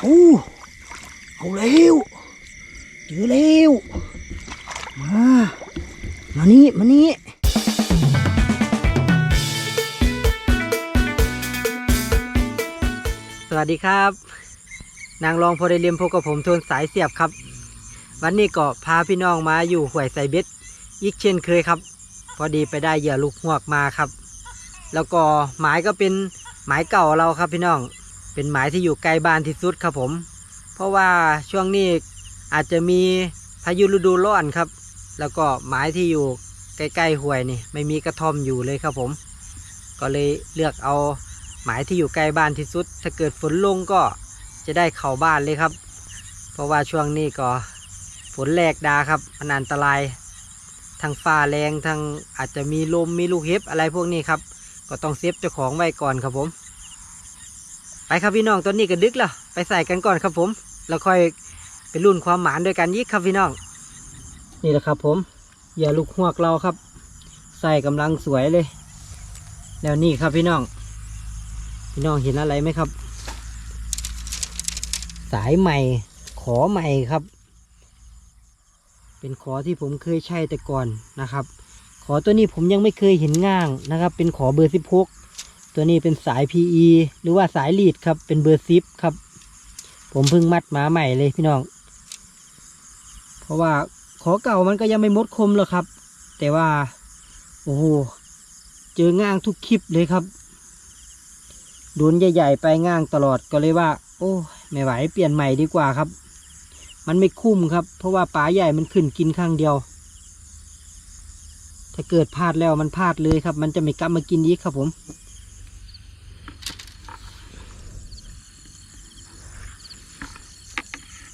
เอาเอาเร็วเจอเร็วมา มานี่ มานี่สวัสดีครับ นางรองพอได้เรียมพบกับผมโทนสายเสียบครับ วันนี้ก็พาพี่น้องมาอยู่ห่วยใส่เบ็ดอีกเช่นเคยครับ พอดีไปได้เหยื่อลูกหวกมาครับ แล้วก็หมายก็เป็นหมายเก่าเราครับพี่น้อง เป็นหมายที่อยู่ใกล้บ้านที่สุดครับผม เพราะว่าช่วงนี้อาจจะมีพายุฤดูร้อนครับ แล้วก็หมายที่อยู่ใกล้ๆห้วยนี่ไม่มีกระท่อมอยู่เลยครับผม ก็เลยเลือกเอาหมายที่อยู่ใกล้บ้านที่สุด ถ้าเกิดฝนลงก็จะได้เข้าบ้านเลยครับ เพราะว่าช่วงนี้ก็ฝนแรกดาครับมันอันตรายทางฟ้าแรงทางอาจจะมีลมมีลูกเห็บอะไรพวกนี้ครับ ก็ต้องเซฟเจ้าของไว้ก่อนครับผม ไปครับพี่น้องตอนนี้ก็ดึกแล้วไปใส่กันก่อนครับผมแล้วค่อยไปรุ่นความหมานด้วยกันยิกครับพี่น้อง นี่แหละครับผมอย่าลูกหวกเราครับ ใส่กำลังสวยเลย แล้วนี่ครับพี่น้อง พี่น้องเห็นอะไรไหมครับ สายใหม่ขอใหม่ครับ เป็นขอที่ผมเคยใช้แต่ก่อนนะครับ ขอตัวนี้ผมยังไม่เคยเห็นง่างนะครับ เป็นขอเบอร์สิบหก ตัวนี้เป็นสาย PE หรือว่าสายลีดครับ เป็นเบอร์ซิปครับ ผมเพิ่งมัดมาใหม่เลยพี่น้อง เพราะว่าขอเก่ามันก็ยังไม่มดคมหรอกครับ แต่ว่า โอ้โห เจอง่างทุกคลิปเลยครับโดนใหญ่ๆไปง่างตลอดก็เลยว่า โอ้ไม่ไหวเปลี่ยนใหม่ดีกว่าครับ มันไม่คุ้มครับ เพราะว่าปลาใหญ่มันขึ้นกินข้างเดียว ถ้าเกิดพลาดแล้วมันพลาดเลยครับ มันจะไม่กลับมากินอีกครับผม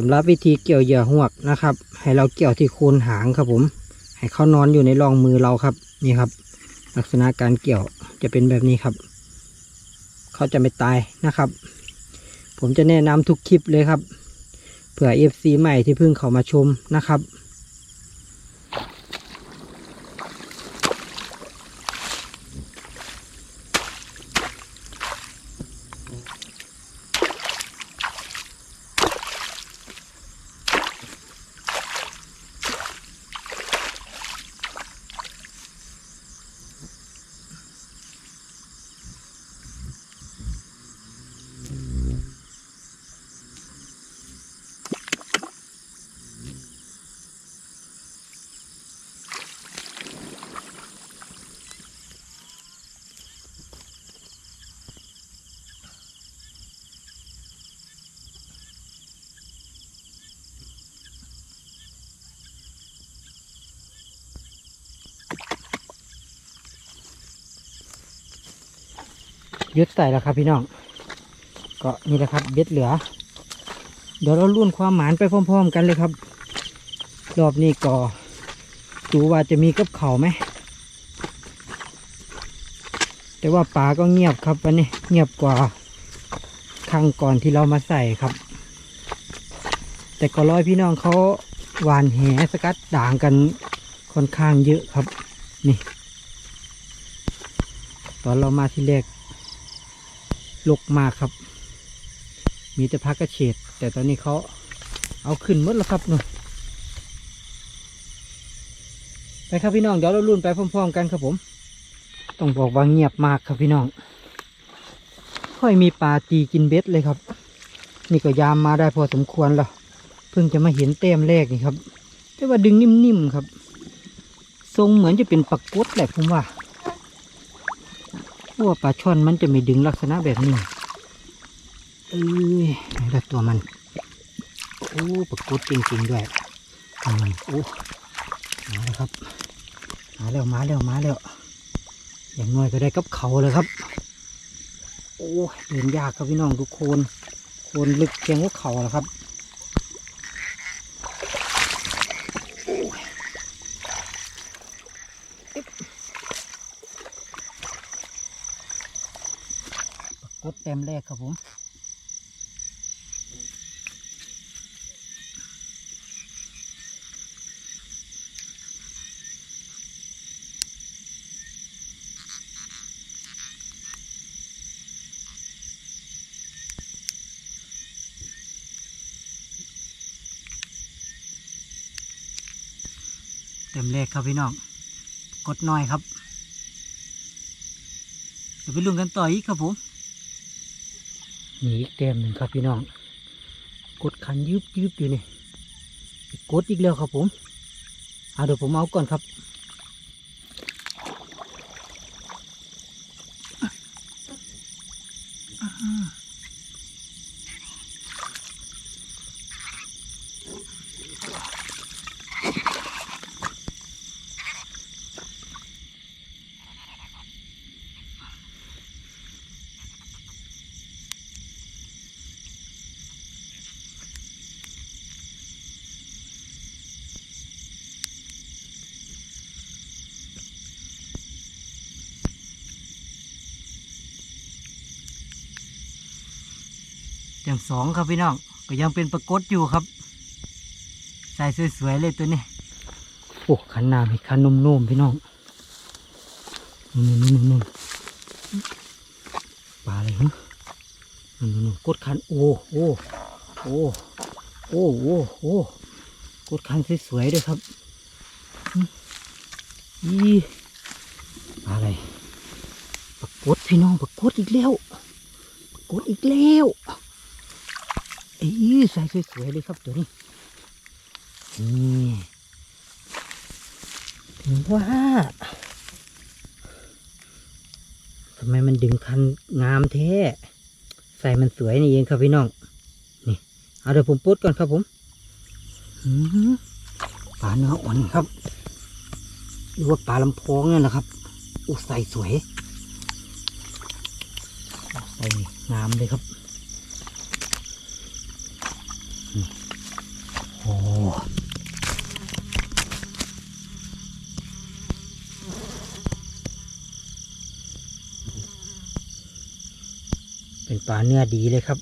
สำหรับวิธีเกี่ยวเหยื่อหวกนะครับ ให้เราเกี่ยวที่โคนหางครับผม ให้เขานอนอยู่ในรองมือเราครับ นี่ครับ ลักษณะการเกี่ยวจะเป็นแบบนี้ครับ เขาจะไม่ตายนะครับ ผมจะแนะนำทุกคลิปเลยครับ เผื่อ FC ใหม่ที่เพิ่งเข้ามาชมนะครับ ยึดใส่แล้วครับพี่น้อง ก็นี่แหละครับเบ็ดเหลือ เดี๋ยวเราลุ่นความหมานไปพร้อม ๆ กันเลยครับ รอบนี้ก็ดูว่าจะมีกับเขาไหม แต่ว่าป่าก็เงียบครับวันนี้เงียบกว่าครั้งก่อนที่เรามาใส่ครับ แต่ก็ร้อยพี่น้องเขาหวานแหสกัดด่างกันค่อนข้างเยอะครับ นี่ ตอนเรามาที่แรก ลกมากครับ มีแต่พักกระเฉดแต่ตอนนี้เขาเอาขึ้นหมดแล้วครับเนาะไปครับพี่น้องเดี๋ยวเราลุ่นไปพร้อมๆกันครับผม ต้องบอกว่าเงียบมากครับพี่น้อง ค่อยมีปลาตีกินเบ็ดเลยครับ นี่ก็ยามมาได้พอสมควรแล้วเพิ่งจะมาเห็นเต็มแรกนี่ครับ แต่ว่าดึงนิ่มๆครับ ทรงเหมือนจะเป็นปลากดแหละผมว่า พราะว่าปลาช่อนมันจะไม่ดึงลักษณะแบบนี้เอ้ยไหนละตัวมัน โอ้ปลากดจริงๆด้วยอืมโอ้มาแล้วครับ มาแล้วมาแล้วมาแล้ว อย่างน้อยก็ได้กับเขาเลยครับ โอ้เดินยากครับพี่น้องทุกคน คนลึกเพียงว่าเขาแล้วครับ เต็มแรกครับผมเต็มเลขครับพี่น้อง กดหน่อยครับ เดี๋ยวไปลุ้นกันต่ออีกครับผม นี่อีกเต็มหนึ่งครับพี่น้อง กดคันยืบยืบอยู่นี่กดอีกแล้วครับผมเอาเดี๋ยวผมเอาก่อนครับ อย่างสองครับพี่น้องก็ยังเป็นปรากฏอยู่ครับใส่สวยๆเลยตัวนี้โอ้ขันน้ำอีกขันนุ่มๆพี่น้องนุ่มๆๆปลาอะไรฮะนุ่มๆกดขันโอ้โอ้โอ้โอ้โอ้โอ้กดขันสวยๆด้วยครับอีปลาอะไรปรากฏพี่น้องปรากฏอีกแล้วปรากฏอีกแล้ว เอ้ยใส่สวยๆเลยครับตัวนี้นี่ถึงว่าทำไมมันดึงคันงามแท้ใส่มันสวยนี่เองครับพี่น้อง นี่ เอาเดี๋ยวผมปุ๊ดก่อนครับผมอืมปลาเนื้ออ่อนครับ หรือว่าปลาลำโพงนี่นแหละครับอู้ใส่สวยใส่งามเลยครับ เป็นปลาเนื้อดีเลยครับ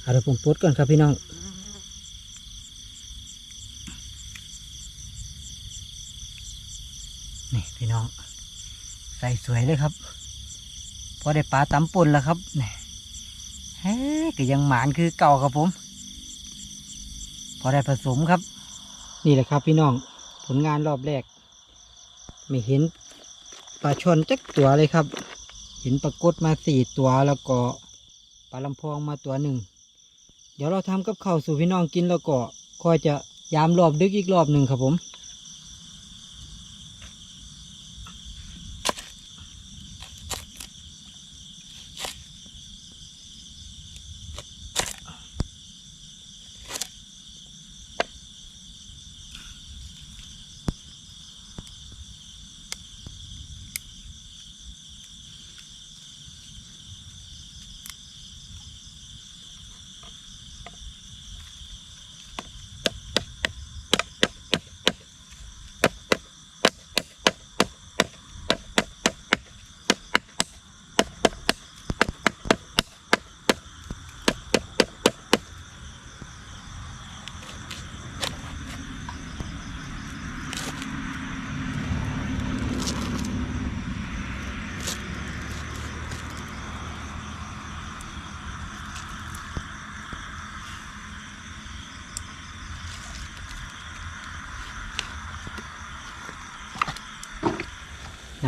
เอาเดี๋ยวผมปลดก่อนครับพี่น้องนี่พี่น้อง ใส่สวยเลยครับพอได้ปลาตำปนแล้วครับนี่เฮ้ยก็ยังหมานคือเก่าครับผม พอได้ผสมครับ นี่แหละครับพี่น้องผลงานรอบแรก ไม่เห็นปลาชนจักตัวเลยครับ เห็นปลากดมาสี่ตัวแล้วก็ ปลาลำพองมาตัวหนึ่ง เดี๋ยวเราทำกับข้าวสู่พี่น้องกินแล้วก็คอยจะยามรอบดึกอีกรอบหนึ่งครับผม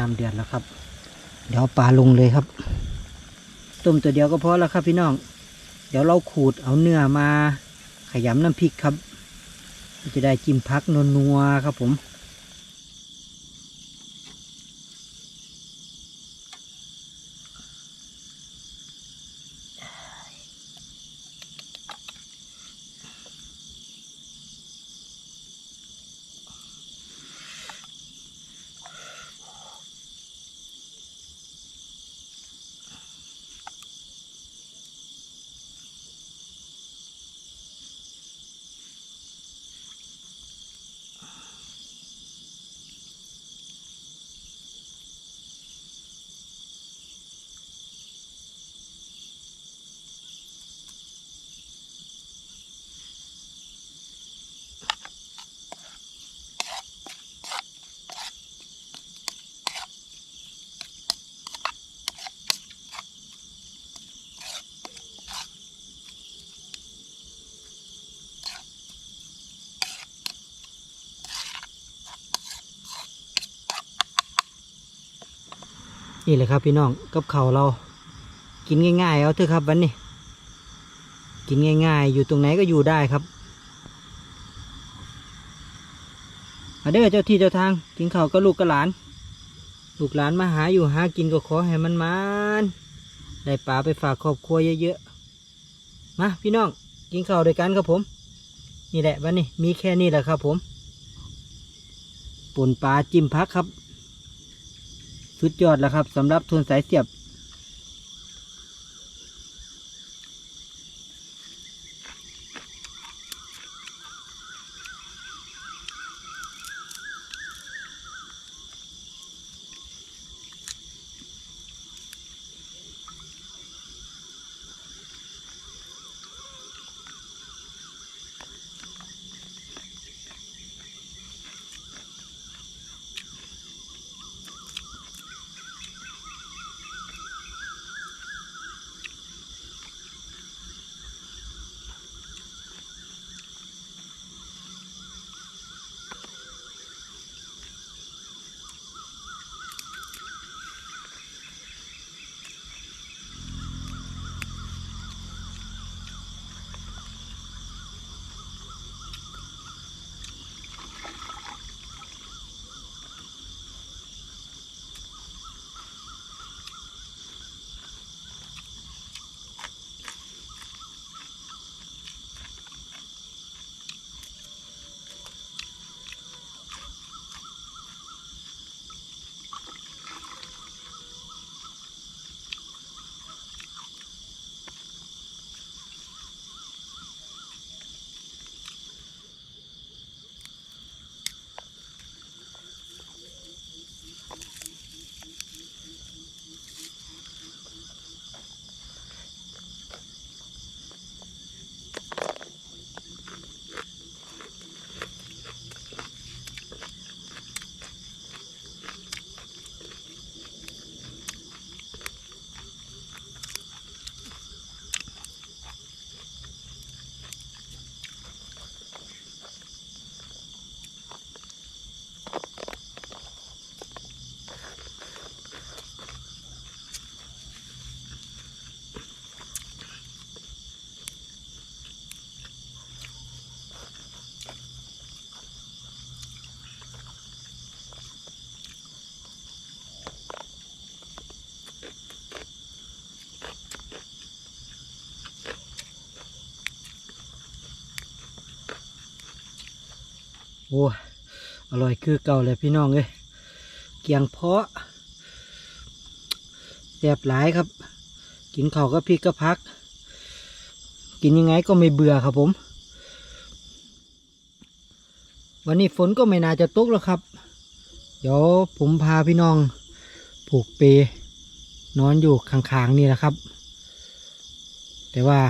ามเดือดแล้วครับ เดี๋ยวปลาลงเลยครับ ต้มตัวเดียวก็พอแล้วครับพี่น้อง เดี๋ยวเราขูดเอาเนื้อมา ขยำน้ำพริกครับ จะได้จิ้มพักนัวๆครับผม นี่แหละครับพี่น้องกับเขาวเรา กินง่ายๆเอาเถอะครับวันนี้ กินง่ายๆ อยู่ตรงไหนก็อยู่ได้ครับมาเด้อเจ้าที่เจ้าทาง กินข้าวก็ลูกกับหลาน ลูกหลานมาหาอยู่หากินก็ขอให้มันมันได้ปลาไปฝากครอบครัวเยอะๆมาพี่น้องกินข้าวด้วยกันครับผม นี่แหละวันนี้มีแค่นี้แหละครับผมป่นปลาจิ้มพักครับ สุดยอดแล้วครับสำหรับทุนสายเสียบ อ้อร่อยคือเก่าเลยพี่น้องเลยเกียงเพาะแซ่บหลายครับ กินข้าวก็พริกก็พัก กินยังไงก็ไม่เบื่อครับผม วันนี้ฝนก็ไม่น่าจะตกแล้วครับ เดี๋ยวผมพาพี่น้องผูกเปนอนอยู่ข้างๆนี่แหละครับ แต่ว่า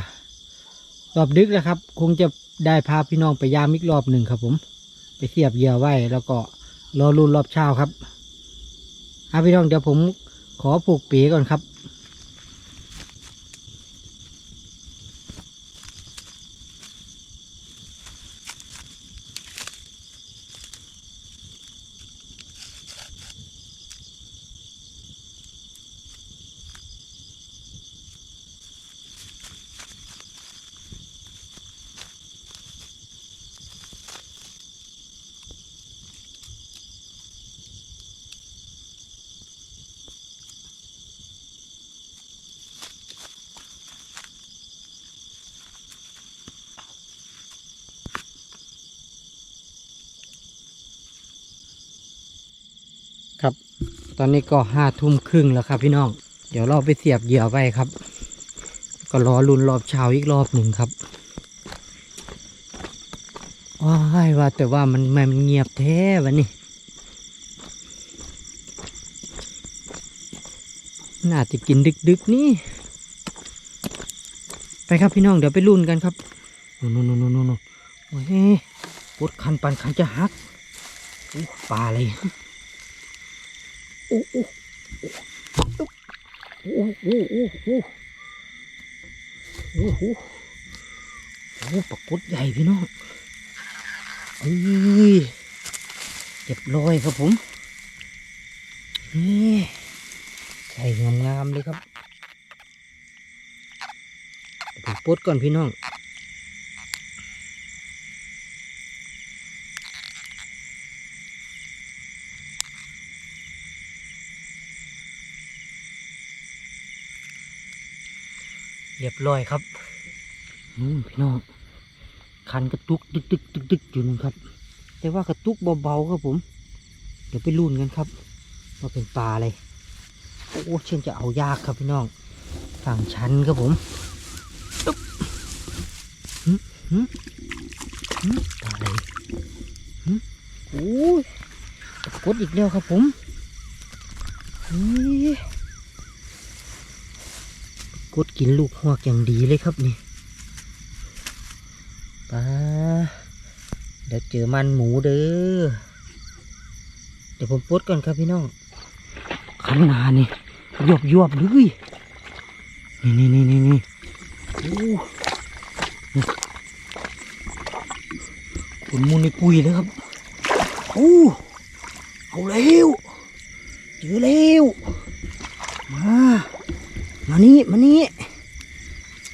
รอบดึกแล้วครับ คงจะได้พาพี่น้องไปยามอีกรอบหนึ่งครับผม ไปเสียบเหยื่อไว้ แล้วก็รอรุ่นรอบเช้าครับอาพี่น้องเดี๋ยวผมขอผูกปีก่อนครับ ครับ ตอนนี้ก็ห้าทุ่มครึ่งแล้วครับพี่น้อง เดี๋ยวเราไปเสียบเหยื่อไว้ครับ ก็รอรุนรอบเช้าอีกรอบหนึ่งครับว้ายว่าแต่ว่ามันมันเงียบแท้วันนี้ น่าจะกินดึกๆนี่ ไปครับพี่น้องเดี๋ยวไปรุ่นกันครับโน่นโน่นโน่นโน่นโอ้ยปวดคันปันคันจะหักปลาอะไร โอ้โอ้โอ้โอ้โอ้โอ้โอ้โหโอ้ปลากดใหญ่พี่น้องเอ้ยเก็บรอยครับผม นี่ใส่งามๆเลยครับผมปลดก่อนพี่น้อง รียบร้อยครับอืมพี่น้องคันกระตุกดึกดึกดึกดึกอยู่นึงครับ แต่ว่ากระตุกเบาๆครับผม เดี๋ยวไปลุ้นกันครับว่าเป็นปลาอะไรโอ้เช่นจะเอายากครับพี่น้องฝั่งชั้นครับผมตึ๊บหึหึหึปลาอะไรหึโอ้ยกดอีกแล้วครับผมนี่ กดกินลูกหวกอย่างดีเลยครับนี่ปลาเดี๋ยวเจอมันหมูเด้อ เดี๋ยวผมปดก่อนครับพี่น้องขันนานี่ยบยบเลยนี่นี่นี่นี่นี่โอ้ขุนมูลในปุยเลยครับ โอ้ เอาเร็วเจอเร็ว มานี่มานี่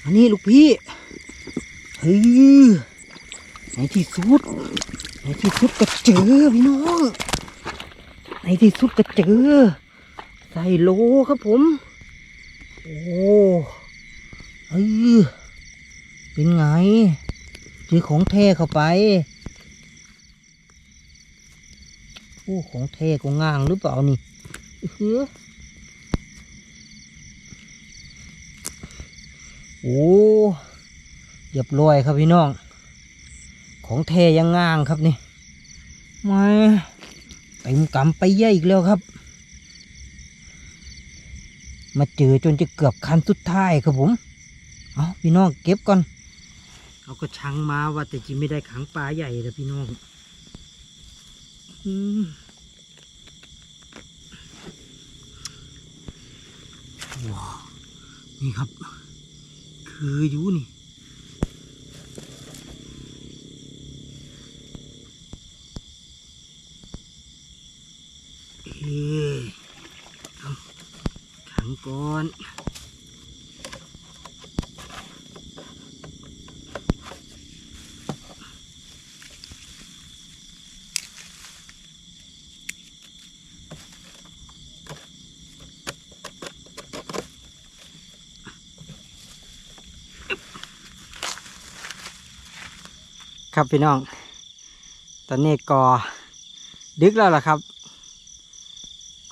มานี่ลูกพี่เฮ้ยในที่สุดในที่สุดก็เจอพี่น้องในที่สุดก็เจอใส่โลครับผม โอ้เออเป็นไงเจอของแท้เข้าไปโอ้ของแท้ก็ง่างหรือเปล่านี่เฮ้อ โอ้เรียบร้อยครับพี่น้อง ของแท้ยังง่างครับนี่มาเต็มกำไปเยอะอีกแล้วครับ มาเจอจนจะเกือบคันสุดท้ายครับผม เอาพี่น้องเก็บก่อนเอากระชังมาว่าแต่จิไม่ได้ขังปลาใหญ่เลยพี่น้องอืมว้าวนี่ครับ คืออยู่นี่เอ้ยเอขังก่อน ครับพี่น้อง ตอนนี้ก็ดึกแล้วล่ะครับ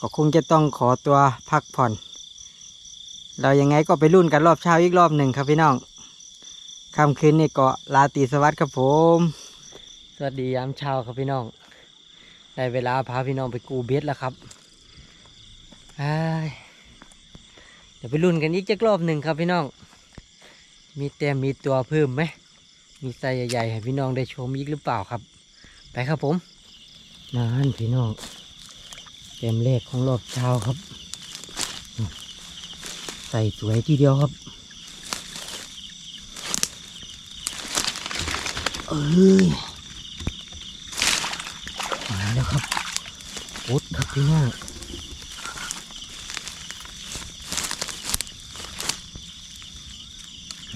ก็คงจะต้องขอตัวพักผ่อน เรายังไงก็ไปรุ่นกันรอบเช้าอีกรอบหนึ่งครับพี่น้องค่ำคืนนี้ก็ลาตีสวัสดิ์ครับผม สวัสดียามเช้าครับพี่น้อง ได้เวลาพาพี่น้องไปกูเบ็ดแล้วครับเดี๋ยวไปรุ่นกันอีกจักรอบหนึ่งครับพี่น้อง มีแต้มมีตัวเพิ่มไหม มีไซส์ใหญ่ๆให้พี่น้องได้ชมอีกหรือเปล่าครับ ไปครับผมนั่นพี่น้องเต็มเลขของรอบเช้าครับ ใส่สวยทีเดียวครับเอ้ยมาแล้วครับอุดครับพี่น้อง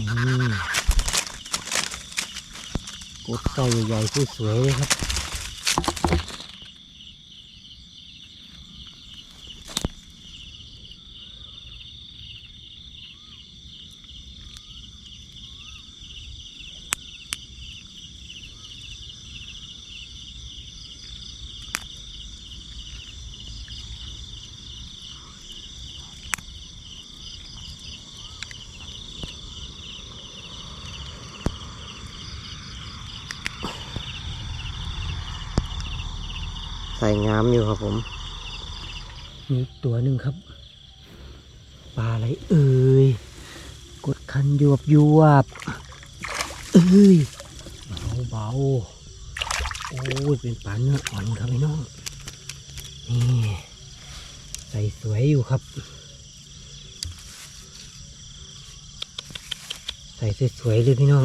นี่ กดใส่ใหญ่ๆสวยๆเลยครับ ส่งามอยู่ครับผมมีตัวหนึ่งครับปลาอะไรเอ่ยกดคันยวบยวบเอ้ยเบาเบาโอ้ยเป็นปลาเนื้ออ่อนครับพี่น้องนี่ใส่สวยอยู่ครับ ใส่สวยๆเลยพี่น้อง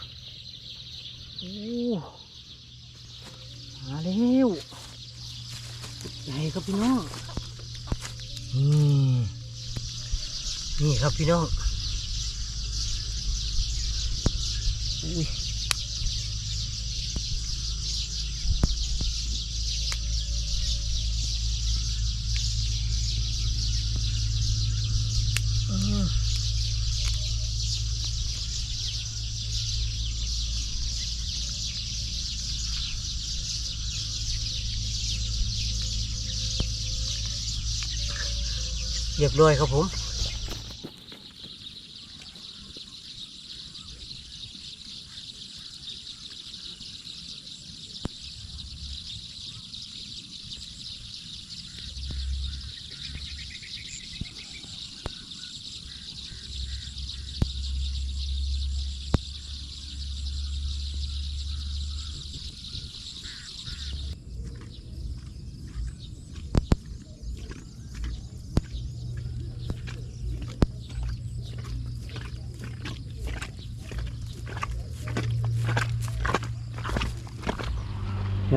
ครับพี่น้องอืมนี่ครับพี่น้อง เรียบร้อยครับผม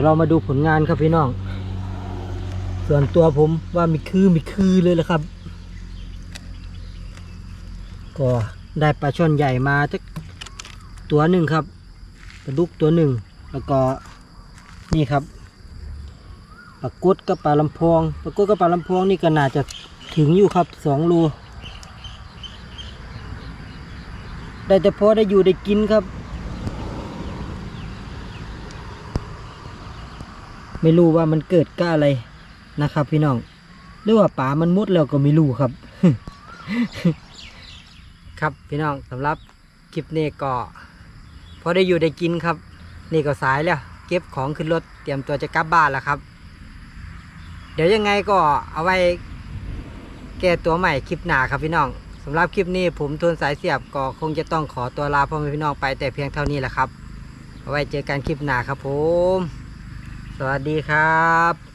เรามาดูผลงานครับพี่น้อง ส่วนตัวผมว่ามีคือมีคือเลยแหละครับ ก็ได้ปลาช่อนใหญ่มาจักตัวหนึ่งครับปลาดุกตัวหนึ่งแล้วก็นี่ครับปลากุดกับปลาลำพองปลากุดกับปลาลำพองนี่ก็น่าจะถึงอยู่ครับสองโลได้แต่พอได้อยู่ได้กินครับ ไม่รู้ว่ามันเกิดก้าอะไรนะครับ พี่น้องหรือว่าป่ามันมุดแล้วก็ไม่รู้ครับ ครับพี่น้องสำหรับคลิปนี้ก็พอได้อยู่ได้กินครับ นี่ก็สายแล้ว เก็บของขึ้นรถเตรียมตัวจะกลับบ้านแล้วครับ เดี๋ยวยังไงก็เอาไว้แก้ตัวใหม่คลิปหน้าครับพี่น้องสำหรับคลิปนี้ผมทนสายเสียบก็คงจะต้องขอตัวลาพ่อแม่พี่น้องไปแต่เพียงเท่านี้แหละครับ เอาไว้เจอกันคลิปหน้าครับผม สวัสดีครับ